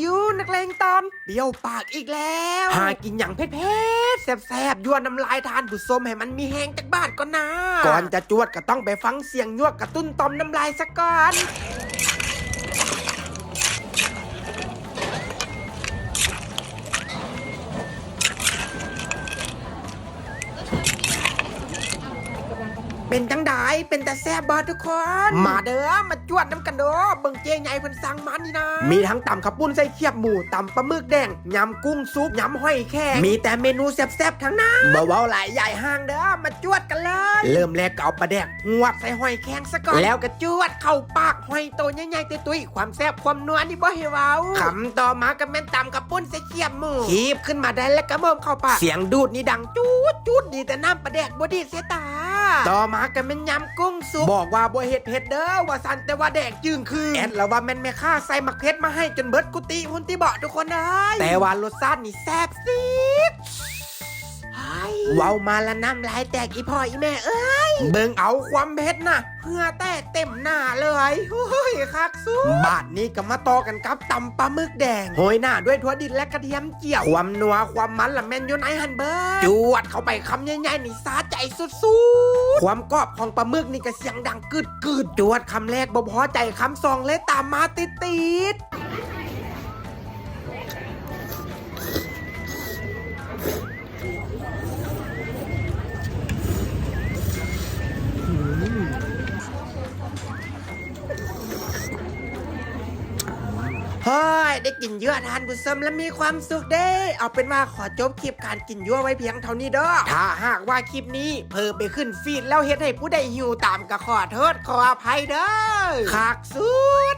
อยู่นักเลงตอนเบี้ยวปากอีกแล้ว หากินอย่างเผ็ดๆแซ่บๆยั่วน้ำลายทานผู้มให้มันมีแหงจากบ้านก่อนนะ ก่อนจะจวดก็ต้องไปฟังเสียงยั่วกระตุ้นต่อมน้ำลายซะก่อน เป็นจังไดเป็นแต่แซ่บบอทุกคน มาเด้อมาจวดน้ำกันเด้อเบิ่งเจ๊ใหญ่เพิ่นสั่งมานี่นะ มีทั้งตำข้าวปุ้นใส่เขียบหมูตำปลาหมึกแดงยำกุ้งซุปยำหอยแครงมีแต่เมนูแซ่บๆทั้งนั้นบ่เว้าหลายใหญ่ห้างเด้อมาจวดกันเลย เริ่มแรกก็เอาปลาแดกหวกใส่หอยแครงซะก่อนแล้วก็จวดเข้าปากหอยโตใหญ่ๆตุ้ยๆความแซ่บความนัวนี่บ่ให้เว้าคำต่อมาก็แม่นตำข้าวปุ้นใส่เขียบหมูคีบขึ้นมาได้แล้วก็เบิ่มเข้าปากเสียงดูดนี่ดังจูดจูดดีแต่น้ำปลาแดกบ่ดีเสียตา ต่อมาก็แม่นยำกุ้งสุกบอกว่าบ่เฮ็ดเผ็ดเด้อว่าสันแต่ว่าแดกจึงคือแอดแล้วว่าแม่นแม่ค้าใส่มักเผ็ดมาให้จนเบิดกุฏิหุ่นที่เบาะทุกคนเอ้ยแต่ว่ารสชาตินี่แซ่บซี ดเว้ามาละน้ำลายแตกอีพ่ออีแม่เอ้ยเบิ่งเอาความเผ็ดนะเพื่อแต่เต็มหน้าเลยเฮ้ยคักสุดบาทนี้ก็มาต่อกันกับตำปลาหมึกแดงโหยหน้าด้วยถั่วดินและกระเทียมเจียวความนัวความมันละแมนอยู่ในฮันเบิร์จวดเข้าไปคำใหญ่ๆนี่สาใจสุดๆความกรอบของปลาหมึกนี่ก็เสียงดังกึดกึดๆจวดคำแรกบ่พอใจคำสองเลยตามมาติดติด เฮ้ยได้กินเยอะทานผู้ชมและมีความสุขเด้เอาเป็นว่าขอจบคลิปการกินยั่วไว้เพียงเท่านี้เด้อถ้าหากว่าคลิปนี้เพิ่มไปขึ้นฟีดแล้วเฮ็ดให้ผู้ใดหิวตามก็ขอโทษขออภัยเด้อขากสุด